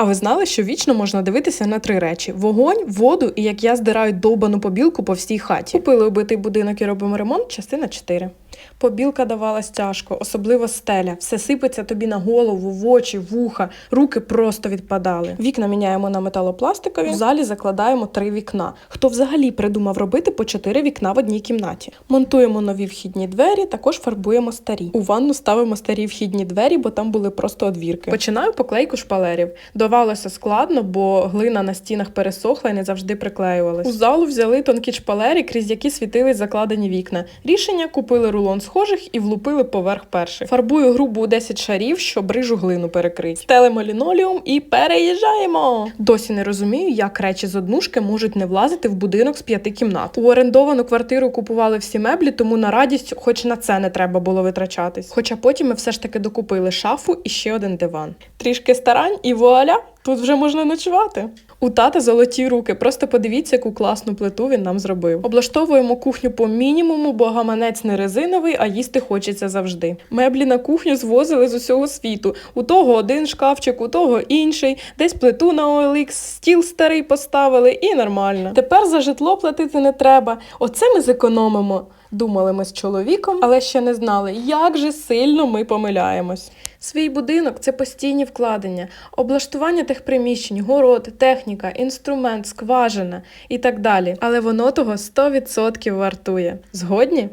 А ви знали, що вічно можна дивитися на три речі: вогонь, воду і як я здираю довбану побілку по всій хаті. Купили убитий будинок і робимо ремонт, частина 4. Побілка давалась тяжко, особливо стеля. Все сипеться тобі на голову, в очі, вуха, руки просто відпадали. Вікна міняємо на металопластикові. В залі закладаємо три вікна. Хто взагалі придумав робити по чотири вікна в одній кімнаті? Монтуємо нові вхідні двері, також фарбуємо старі. У ванну ставимо старі вхідні двері, бо там були просто одвірки. Починаю поклейку шпалерів. Давалося складно, бо глина на стінах пересохла і не завжди приклеювалась. У залу взяли тонкі шпалери, крізь які світили закладені вікна. Рішення купили рулон схожих і влупили поверх перших. Фарбую грубу у 10 шарів, щоб рижу глину перекрить. Стелимо лінолеум і переїжджаємо. Досі не розумію, як речі з однушки можуть не влазити в будинок з п'яти кімнат. У орендовану квартиру купували всі меблі, тому на радість, хоч на це не треба було витрачатись. Хоча потім ми все ж таки докупили шафу і ще один диван. Трішки старань і вуаля, тут вже можна ночувати. У тата золоті руки. Просто подивіться, яку класну плиту він нам зробив. Облаштовуємо кухню по мінімуму, бо гаманець не резиновий, а їсти хочеться завжди. Меблі на кухню звозили з усього світу. У того один шкафчик, у того інший, десь плиту на OLX, стіл старий поставили і нормально. Тепер за житло платити не треба. Оце ми зекономимо. Думали ми з чоловіком, але ще не знали, як же сильно ми помиляємось. Свій будинок це постійні вкладення, облаштування тих приміщень, город, техніка, інструмент, скважина і так далі. Але воно того 100% вартує. Згодні?